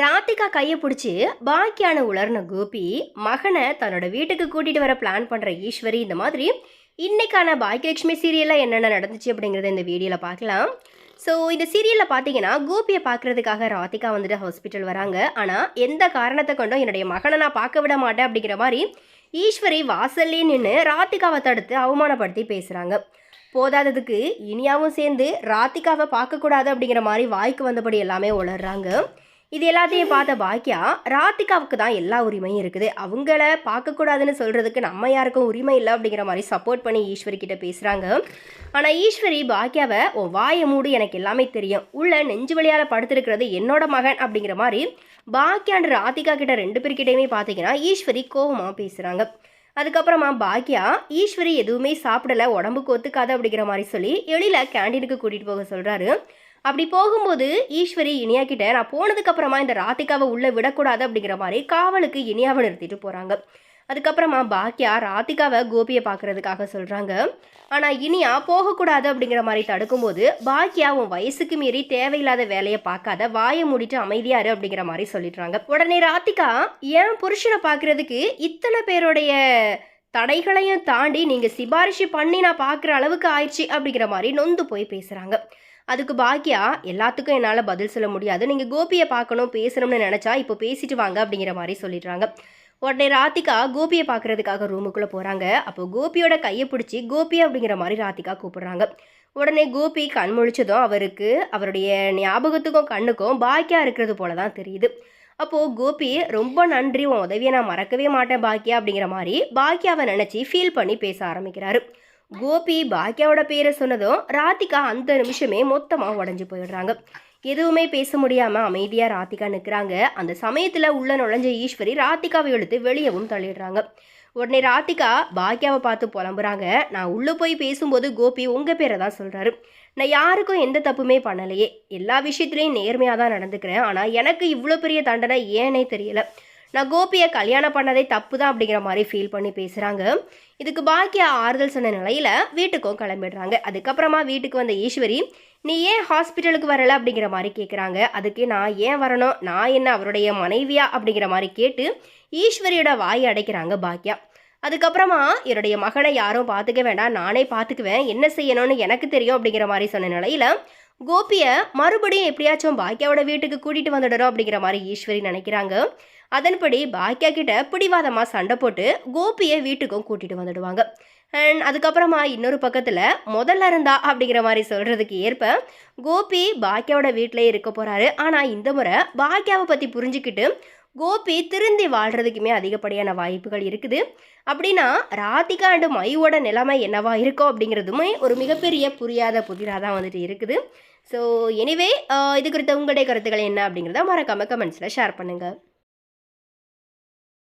ராதிகா கையை பிடிச்சி பாக்கியான உலர்ன கோபி மகனை தன்னோட வீட்டுக்கு கூட்டிட்டு வர பிளான் பண்ற ஈஸ்வரி இந்த மாதிரி இன்னைக்கான பாக்கியலட்சுமி சீரியல்ல என்னென்ன நடந்துச்சு அப்படிங்கறத இந்த வீடியோல பார்க்கலாம். ஸோ இந்த சீரியலில் பார்த்தீங்கன்னா கோபியை பார்க்கறதுக்காக ராதிகா வந்துட்டு ஹாஸ்பிட்டல் வராங்க. ஆனால் எந்த காரணத்தை கொண்டும் என்னுடைய மகனை நான் பார்க்க விட மாட்டேன் அப்படிங்கிற மாதிரி ஈஸ்வரி வாசல்லே நின்று ராதிகாவை தடுத்து அவமானப்படுத்தி பேசுகிறாங்க போதாததுக்கு இனியாவும் சேர்ந்து ராதிகாவை பார்க்கக்கூடாது அப்படிங்கிற மாதிரி வாய்க்கு வந்தபடி எல்லாமே உளர்றாங்க. இது எல்லாத்தையும் பார்த்த பாக்கியா ராதிகாவுக்கு தான் எல்லா உரிமையும் இருக்குது. அவங்கள பார்க்கக்கூடாதுன்னு சொல்கிறதுக்கு நம்ம யாருக்கும் உரிமை இல்லை அப்படிங்கிற மாதிரி சப்போர்ட் பண்ணி ஈஸ்வரி கிட்ட பேசுகிறாங்க ஆனால் ஈஸ்வரி பாக்கியாவை உன் வாயை மூடு எனக்கு எல்லாமே தெரியும். உள்ள நெஞ்சு வழியால் படுத்திருக்கிறது என்னோட மகன் அப்படிங்கிற மாதிரி பாக்கியாண்டு ராதிகா கிட்ட ரெண்டு பேர்கிட்டயுமே பார்த்தீங்கன்னா ஈஸ்வரி கோவமாக பேசுகிறாங்க அதுக்கப்புறமா பாக்கியா ஈஸ்வரி எதுவுமே சாப்பிடல உடம்புக்கு ஒத்துக்காது அப்படிங்கிற மாதிரி சொல்லி எளில கேண்டீனுக்கு கூட்டிகிட்டு போக சொல்கிறாரு அப்படி போகும்போது ஈஸ்வரி இனியா கிட்ட நான் போனதுக்கு அப்புறமா இந்த ராதிகாவை உள்ள விடக்கூடாது அப்படிங்கிற மாதிரி காவலுக்கு இனியாவை நிறுத்திட்டு போறாங்க. அதுக்கப்புறமா பாக்கியா ராதிகாவை கோபியை பார்க்கறதுக்காக சொல்கிறாங்க ஆனால் இனியா போகக்கூடாது அப்படிங்கிற மாதிரி தடுக்கும்போது பாக்கியா உன் வயசுக்கு மீறி தேவையில்லாத வேலையை பார்க்காத வாயை மூடிட்டு அமைதியாரு அப்படிங்கிற மாதிரி சொல்லிடுறாங்க. உடனே ராதிகா ஏன் புருஷனை பார்க்கறதுக்கு இத்தனை பேருடைய தடைகளையும் தாண்டி நீங்கள் சிபாரிசு பண்ணி நான் பார்க்குற அளவுக்கு ஆயிடுச்சு அப்படிங்கிற மாதிரி நொந்து போய் பேசுகிறாங்க அதுக்கு பாக்கியா எல்லாத்துக்கும் என்னால் பதில் சொல்ல முடியாது. நீங்கள் கோபியை பார்க்கணும் பேசணும்னு நினச்சா இப்போ பேசிட்டு வாங்க அப்படிங்கிற மாதிரி சொல்லிடுறாங்க. உடனே ராதிகா கோபியை பார்க்கறதுக்காக ரூமுக்குள்ளே போகிறாங்க அப்போ கோபியோட கையை பிடிச்சி கோபி அப்படிங்கிற மாதிரி ராதிகா கூப்பிடுறாங்க. உடனே கோபி கண் முழிச்சதும் அவருக்கு அவருடைய ஞாபகத்துக்கும் கண்ணுக்கும் பாக்கியா இருக்கிறது போல தான் தெரியுது. அப்போது கோபி ரொம்ப நன்றி உன் உதவியை நான் மறக்கவே மாட்டேன் பாக்கியா அப்படிங்கிற மாதிரி பாக்கியாவை நினச்சி ஃபீல் பண்ணி பேச ஆரம்பிக்கிறாரு. கோபி பாக்கியாவோட பேரை சொன்னதும் ராதிகா அந்த நிமிஷமே மொத்தமாக உடஞ்சி போயிடுறாங்க. எதுவுமே பேச முடியாமல் அமைதியாக ராதிகா நிற்கிறாங்க அந்த சமயத்தில் உள்ள நுழைஞ்ச ஈஸ்வரி ராதிகாவை எடுத்து வெளியவும் தள்ளிடுறாங்க. உடனே ராதிகா பாக்கியாவை பார்த்து புலம்புறாங்க. நான் உள்ளே போய் பேசும்போது கோபி உங்கள் பேரை தான் சொல்கிறாரு நான் யாருக்கும் எந்த தப்புமே பண்ணலையே. எல்லா விஷயத்துலையும் நேர்மையாக தான் நடந்துக்கிறேன். ஆனால் எனக்கு இவ்வளோ பெரிய தண்டனை ஏனே தெரியலை. நான் கோபியை கல்யாணம் பண்ணதே தப்பு தான் அப்படிங்கிற மாதிரி ஃபீல் பண்ணி பேசுகிறாங்க இதுக்கு பாக்கியா ஆறுதல் சொன்ன நிலையில் வீட்டுக்கும் கிளம்பிடுறாங்க. அதுக்கப்புறமா வீட்டுக்கு வந்த ஈஸ்வரி நீ ஏன் ஹாஸ்பிட்டலுக்கு வரல? அப்படிங்கிற மாதிரி கேட்குறாங்க அதுக்கு நான் ஏன் வரணும்? நான் என்ன அவருடைய மனைவியா? அப்படிங்கிற மாதிரி கேட்டு ஈஸ்வரியோட வாயை அடைக்கிறாங்க பாக்கியா. அதுக்கப்புறமா என்னுடைய மகனை யாரும் பார்த்துக்க வேண்டாம். நானே பார்த்துக்குவேன். என்ன செய்யணும்னு எனக்கு தெரியும். அப்படிங்கிற மாதிரி சொன்ன நிலையில் கோபியை மறுபடியும் எப்படியாச்சும் பாக்கியாவோட வீட்டுக்கு கூட்டிகிட்டு வந்துடணும் அப்படிங்கிற மாதிரி ஈஸ்வரி நினைக்கிறாங்க. அதன்படி பாக்கியா கிட்ட பிடிவாதமாக சண்டை போட்டு கோபியை வீட்டுக்கும் கூட்டிகிட்டு வந்துடுவாங்க. அண்ட் அதுக்கப்புறமா இன்னொரு பக்கத்தில் முதல்ல இருந்தா? அப்படிங்கிற மாதிரி சொல்கிறதுக்கு ஏற்ப கோபி பாக்கியாவோட வீட்டிலே இருக்க போகிறாரு ஆனால் இந்த முறை பாக்கியாவை பற்றி புரிஞ்சுக்கிட்டு கோபி திருந்தி வாழ்கிறதுக்குமே அதிகப்படியான வாய்ப்புகள் இருக்குது. அப்படின்னா ராதிகா அண்டு மையோட நிலைமை என்னவா இருக்கோ அப்படிங்கிறதுமே ஒரு மிகப்பெரிய புரியாத புதிராக தான் வந்துட்டு இருக்குது. ஸோ எனிவே இது குறித்த உங்களுடைய கருத்துக்கள் என்ன அப்படிங்கிறத மறக்காமல் கமெண்ட்ஸில் ஷேர் பண்ணுங்கள்